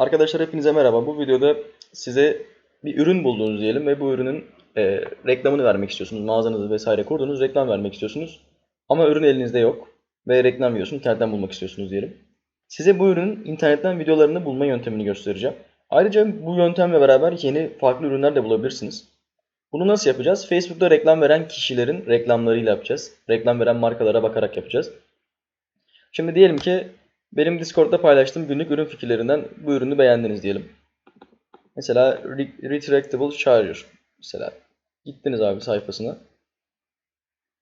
Arkadaşlar hepinize merhaba. Bu videoda size bir ürün buldunuz diyelim ve bu ürünün e, reklamını vermek istiyorsunuz. Mağazanızı vesaire kurdunuz, reklam vermek istiyorsunuz. Ama ürün elinizde yok ve reklam yiyorsunuz, internetten bulmak istiyorsunuz diyelim. Size bu ürünün internetten videolarını bulma yöntemini göstereceğim. Ayrıca bu yöntemle beraber yeni farklı ürünler de bulabilirsiniz. Bunu nasıl yapacağız? Facebook'ta reklam veren kişilerin reklamlarıyla yapacağız. Reklam veren markalara bakarak yapacağız. Şimdi diyelim ki benim Discord'da paylaştığım günlük ürün fikirlerinden bu ürünü beğendiniz diyelim. Mesela Re- Retractable Charger. Mesela gittiniz abi sayfasına.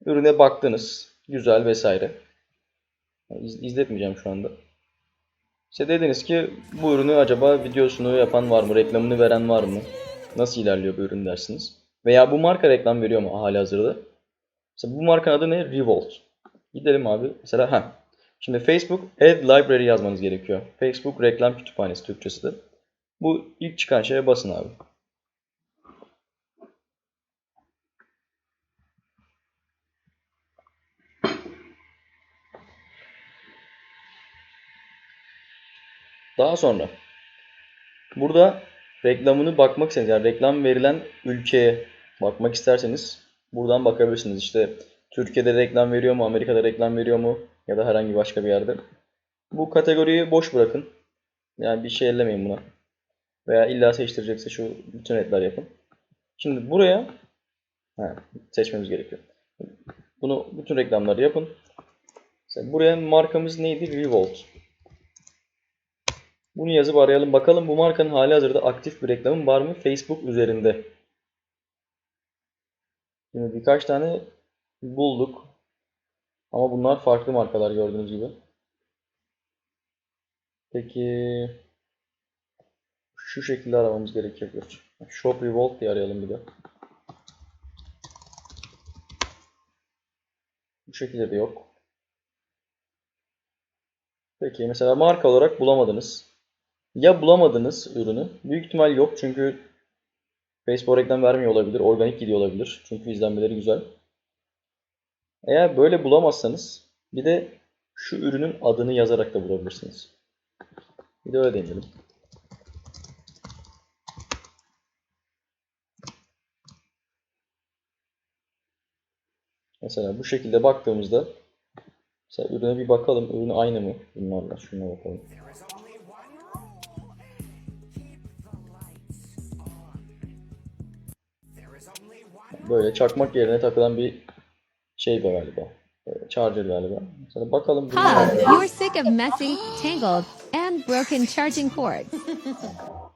Ürüne baktınız. Güzel vesaire. İz- izletmeyeceğim şu anda. İşte dediniz ki bu ürünü acaba videosunu yapan var mı? Reklamını veren var mı? Nasıl ilerliyor bu ürün dersiniz. Veya bu marka reklam veriyor mu hali hazırda? Mesela bu markanın adı ne? Revolt. Gidelim abi. Mesela ha. Şimdi Facebook Ad Library yazmanız gerekiyor. Facebook reklam kütüphanesi Türkçesi de. Bu ilk çıkan şeye basın abi. Daha sonra burada reklamını bakmak isterseniz yani reklam verilen ülkeye bakmak isterseniz buradan bakabilirsiniz. İşte Türkiye'de reklam veriyor mu, Amerika'da reklam veriyor mu ya da herhangi başka bir yerde. Bu kategoriyi boş bırakın. Yani bir şey ellemeyin buna. Veya illa seçtirecekse şu bütün etler yapın. Şimdi buraya ha, seçmemiz gerekiyor. Bunu bütün reklamları yapın. Mesela buraya markamız neydi? Revolt. Bunu yazıp arayalım. Bakalım bu markanın hali hazırda aktif bir reklamı var mı Facebook üzerinde? Şimdi birkaç tane bulduk. Ama bunlar farklı markalar gördüğünüz gibi. Peki şu şekilde aramamız gerekebilir. Shop Revolt diye arayalım bir de. Bu şekilde de yok. Peki mesela marka olarak bulamadınız. Ya bulamadınız ürünü. Büyük ihtimal yok çünkü Facebook reklam vermiyor olabilir. Organik gidiyor olabilir. Çünkü izlenmeleri güzel. Eğer böyle bulamazsanız bir de şu ürünün adını yazarak da bulabilirsiniz. Bir de öyle deneyelim. Mesela bu şekilde baktığımızda mesela ürüne bir bakalım. Ürün aynı mı? Bunlarla şuna bakalım. Böyle çakmak yerine takılan bir şey galiba. Ee, Charger galiba. Mesela bakalım aynı. you're sick of messy, tangled, and broken charging cords.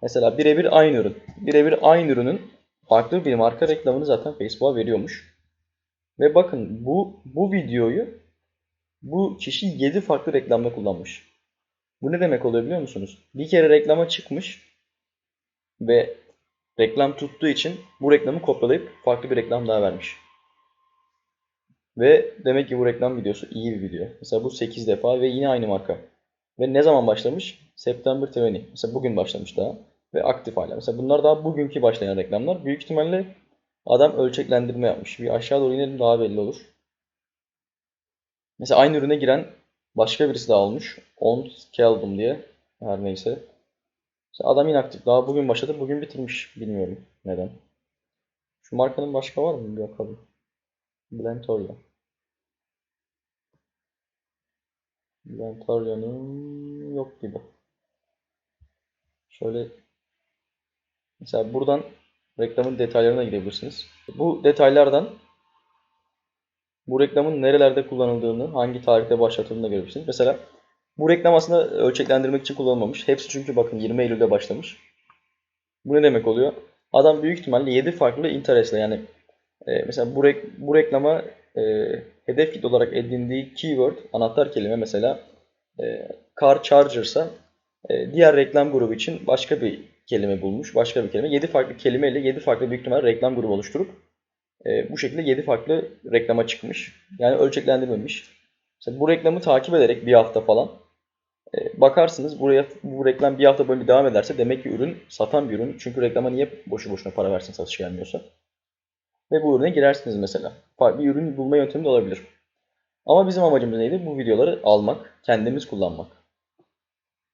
Mesela birebir aynı ürün. Birebir aynı ürünün farklı bir marka reklamını zaten Facebook'a veriyormuş. Ve bakın bu bu videoyu bu kişi 7 farklı reklamda kullanmış. Bu ne demek oluyor biliyor musunuz? Bir kere reklama çıkmış ve reklam tuttuğu için bu reklamı kopyalayıp farklı bir reklam daha vermiş. Ve demek ki bu reklam videosu iyi bir video. Mesela bu 8 defa ve yine aynı marka. Ve ne zaman başlamış? September 20. Mesela bugün başlamış daha. Ve aktif hala. Mesela bunlar daha bugünkü başlayan reklamlar. Büyük ihtimalle adam ölçeklendirme yapmış. Bir aşağı doğru inelim daha belli olur. Mesela aynı ürüne giren başka birisi daha olmuş. On Kelvin diye. Her neyse. Mesela adam inaktif. Daha bugün başladı. Bugün bitirmiş. Bilmiyorum neden. Şu markanın başka var mı? Bir bakalım. Blentoria. Blentoria'nın yok gibi. Şöyle mesela buradan reklamın detaylarına girebilirsiniz. Bu detaylardan bu reklamın nerelerde kullanıldığını, hangi tarihte başlatıldığını görebilirsiniz. Mesela bu reklam aslında ölçeklendirmek için kullanılmamış. Hepsi çünkü bakın 20 Eylül'de başlamış. Bu ne demek oluyor? Adam büyük ihtimalle 7 farklı interestle yani e, mesela bu, rek- bu reklama e, hedef kitle olarak edindiği keyword, anahtar kelime mesela e, car charger'sa e, diğer reklam grubu için başka bir kelime bulmuş. Başka bir kelime. 7 farklı kelimeyle 7 farklı büyük ihtimalle reklam grubu oluşturup e, bu şekilde 7 farklı reklama çıkmış. Yani ölçeklendirmemiş. Mesela bu reklamı takip ederek bir hafta falan e, bakarsınız buraya bu reklam bir hafta boyunca devam ederse demek ki ürün satan bir ürün. Çünkü reklama niye boşu boşuna para versin satış gelmiyorsa. Ve bu ürüne girersiniz mesela. Bir ürün bulma yöntemi de olabilir. Ama bizim amacımız neydi? Bu videoları almak, kendimiz kullanmak.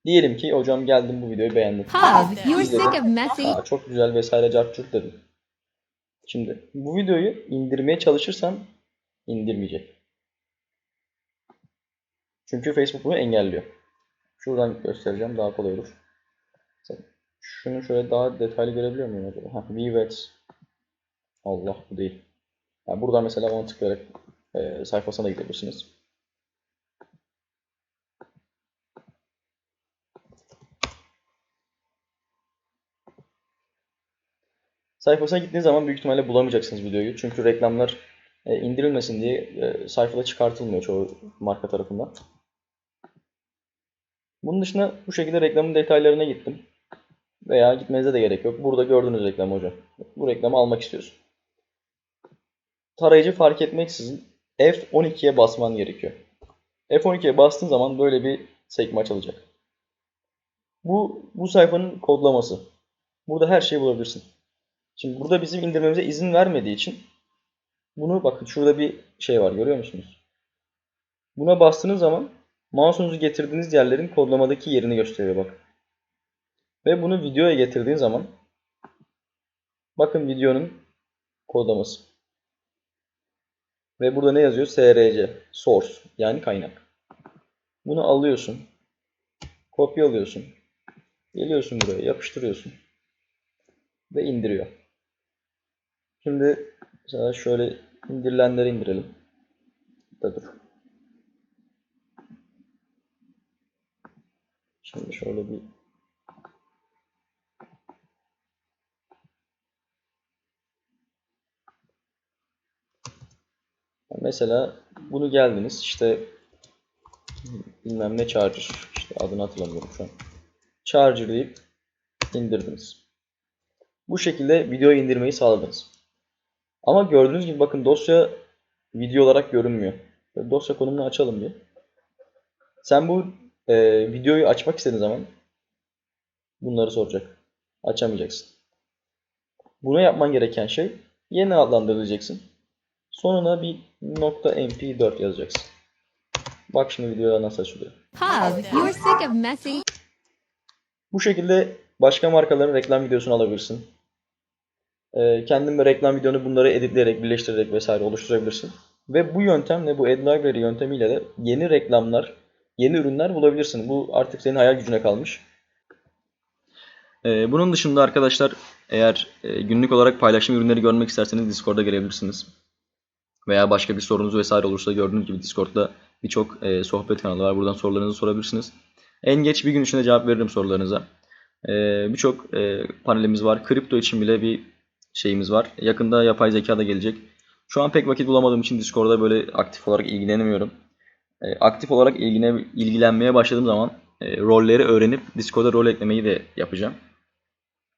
Diyelim ki hocam geldim bu videoyu beğendim. Aa, çok güzel vesaire cart curt dedim. Şimdi bu videoyu indirmeye çalışırsam indirmeyecek. Çünkü Facebook bunu engelliyor. Şuradan göstereceğim daha kolay olur. Şunu şöyle daha detaylı görebiliyor muyum acaba? Ha, VWebs. Allah bu değil. Yani buradan mesela ona tıklayarak e, sayfasına da gidebilirsiniz. Sayfasına gittiğiniz zaman büyük ihtimalle bulamayacaksınız videoyu. Çünkü reklamlar e, indirilmesin diye e, sayfada çıkartılmıyor çoğu marka tarafından. Bunun dışında bu şekilde reklamın detaylarına gittim. Veya gitmenize de gerek yok. Burada gördüğünüz reklam hocam. Bu reklamı almak istiyorsun. Tarayıcı fark etmeksizin F12'ye basman gerekiyor. F12'ye bastığın zaman böyle bir sekme açılacak. Bu, bu sayfanın kodlaması. Burada her şeyi bulabilirsin. Şimdi burada bizim indirmemize izin vermediği için bunu bakın şurada bir şey var görüyor musunuz? Buna bastığınız zaman mouse'unuzu getirdiğiniz yerlerin kodlamadaki yerini gösteriyor bak. Ve bunu videoya getirdiğin zaman bakın videonun kodlaması. Ve burada ne yazıyor? SRC, source yani kaynak. Bunu alıyorsun. Kopyalıyorsun. Geliyorsun buraya yapıştırıyorsun. Ve indiriyor. Şimdi mesela şöyle indirilenleri indirelim. Da dur. Şimdi şöyle bir Mesela bunu geldiniz işte bilmem ne charger işte adını hatırlamıyorum şu an. Charger deyip indirdiniz. Bu şekilde video indirmeyi sağladınız. Ama gördüğünüz gibi bakın dosya video olarak görünmüyor. Dosya konumunu açalım bir. Sen bu e, videoyu açmak istediğin zaman bunları soracak. Açamayacaksın. Buna yapman gereken şey yeni adlandıracaksın. Sonuna bir nokta .mp4 yazacaksın. Bak şimdi videoya nasıl açılıyor. Hub, you're sick of messy. Bu şekilde başka markaların reklam videosunu alabilirsin. Ee, kendin bir reklam videonu bunları editleyerek, birleştirerek vesaire oluşturabilirsin. Ve bu yöntemle, bu Ad Library yöntemiyle de yeni reklamlar, yeni ürünler bulabilirsin. Bu artık senin hayal gücüne kalmış. Ee, bunun dışında arkadaşlar eğer e, günlük olarak paylaşım ürünleri görmek isterseniz Discord'a gelebilirsiniz. Veya başka bir sorunuz vesaire olursa gördüğünüz gibi Discord'da birçok e, sohbet kanalı var. Buradan sorularınızı sorabilirsiniz. En geç bir gün içinde cevap veririm sorularınıza. E, birçok e, panelimiz var. Kripto için bile bir şeyimiz var. Yakında yapay zeka da gelecek. Şu an pek vakit bulamadığım için Discord'da böyle aktif olarak ilgilenemiyorum. E, aktif olarak ilgine, ilgilenmeye başladığım zaman e, rolleri öğrenip Discord'a rol eklemeyi de yapacağım.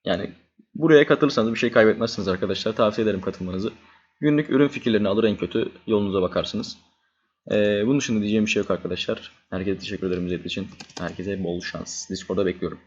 Yani buraya katılırsanız bir şey kaybetmezsiniz arkadaşlar. Tavsiye ederim katılmanızı. Günlük ürün fikirlerini alır en kötü yolunuza bakarsınız. Ee, bunun dışında diyeceğim bir şey yok arkadaşlar. Herkese teşekkür ederim izlediğiniz için. Herkese bol şans. Discord'da bekliyorum.